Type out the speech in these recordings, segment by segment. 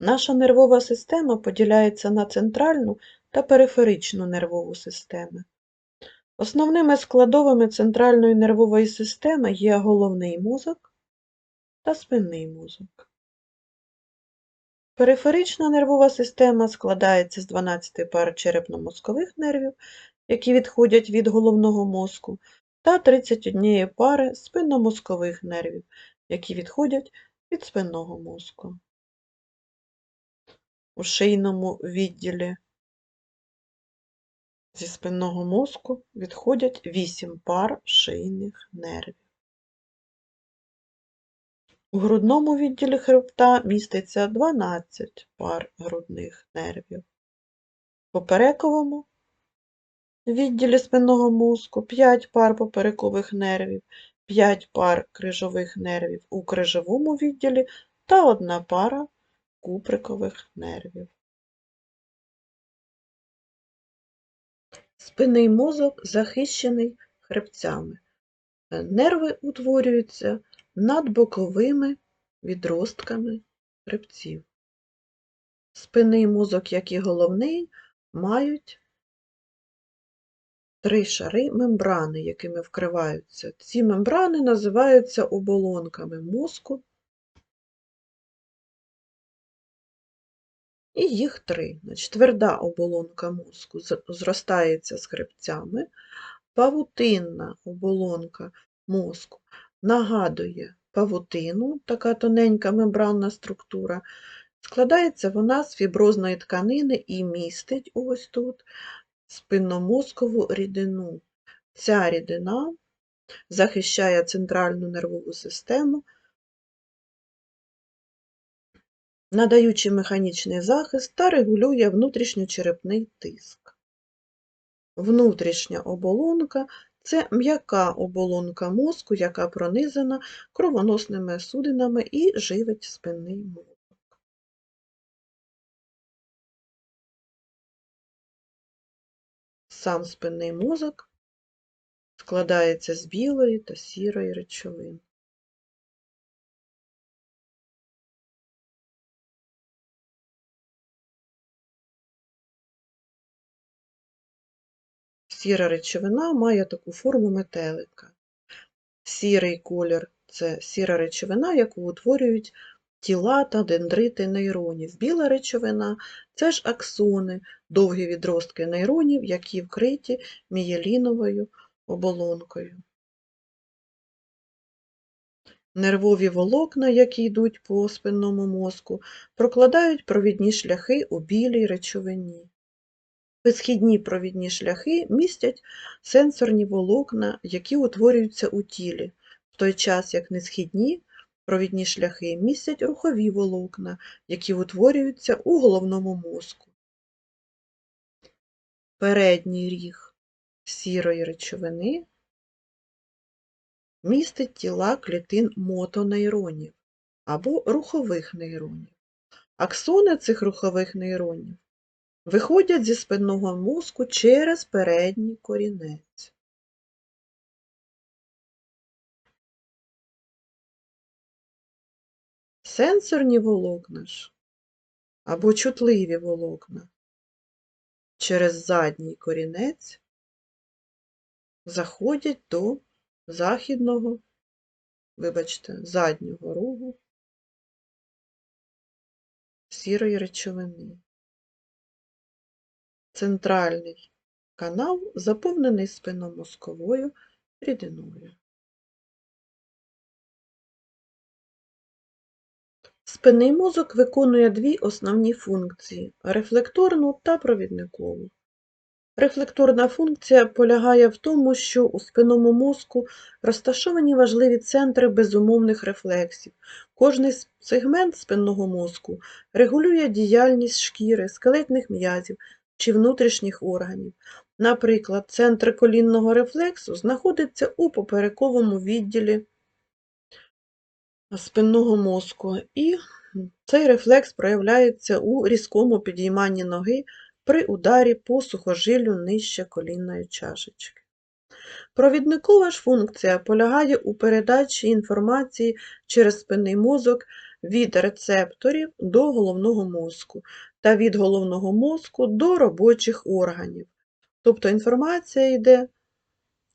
Наша нервова система поділяється на центральну та периферичну нервову системи. Основними складовими центральної нервової системи є головний мозок та спинний мозок. Периферична нервова система складається з 12 пар черепно-мозкових нервів, які відходять від головного мозку, та 31 пари спинномозкових нервів, які відходять від спинного мозку. У шийному відділі зі спинного мозку відходять 8 пар шийних нервів. У грудному відділі хребта міститься 12 пар грудних нервів. В поперековому відділі спинного мозку 5 пар поперекових нервів, 5 пар крижових нервів у крижовому відділі та одна пара куприкових нервів. Спинний мозок захищений хребцями. Нерви утворюються над боковими відростками хребців. Спинний мозок, як і головний, мають три шари мембрани, якими вкриваються. Ці мембрани називаються оболонками мозку, і їх три. Значить, Тверда оболонка мозку зростається з хребцями, павутинна оболонка мозку нагадує павутину, така тоненька мембранна структура. Складається вона з фіброзної тканини і містить ось тут спинномозкову рідину. Ця рідина захищає центральну нервову систему, надаючи механічний захист та регулює внутрішньочерепний тиск. Внутрішня оболонка це м'яка оболонка мозку, яка пронизана кровоносними судинами і живить спинний мозок. Сам спинний мозок складається з білої та сірої речовин. Сіра речовина має таку форму метелика. Сірий колір це сіра речовина, яку утворюють тіла та дендрити нейронів. Біла речовина це ж аксони, довгі відростки нейронів, які вкриті мієліновою оболонкою. Нервові волокна, які йдуть по спинному мозку, прокладають провідні шляхи у білій речовині. Висхідні провідні шляхи містять сенсорні волокна, які утворюються у тілі, в той час як несхідні провідні шляхи містять рухові волокна, які утворюються у головному мозку. Передній ріг сірої речовини містить тіла клітин мотонейронів або рухових нейронів. Аксони цих рухових нейронів виходять зі спинного мозку через передній корінець. Сенсорні волокна ж або чутливі волокна через задній корінець заходять до західного, вибачте, заднього рогу сірої речовини. Центральний канал заповнений спинномозковою рідиною. Спинний мозок виконує дві основні функції рефлекторну та провідникову. Рефлекторна функція полягає в тому, що у спинному мозку розташовані важливі центри безумовних рефлексів. Кожний сегмент спинного мозку регулює діяльність шкіри, скелетних м'язів, чи внутрішніх органів. Наприклад, центр колінного рефлексу знаходиться у поперековому відділі спинного мозку, і цей рефлекс проявляється у різкому підійманні ноги при ударі по сухожилю нижче колінної чашечки. Провідникова ж функція полягає у передачі інформації через спинний мозок від рецепторів до головного мозку та від головного мозку до робочих органів. Тобто інформація йде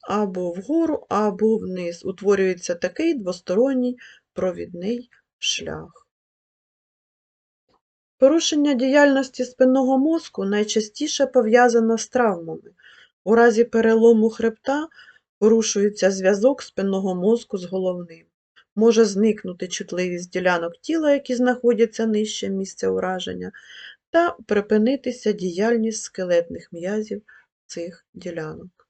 або вгору, або вниз. Утворюється такий двосторонній провідний шлях. Порушення діяльності спинного мозку найчастіше пов'язано з травмами. У разі перелому хребта порушується зв'язок спинного мозку з головним. Може зникнути чутливість ділянок тіла, які знаходяться нижче місця ураження, та припинитися діяльність скелетних м'язів цих ділянок.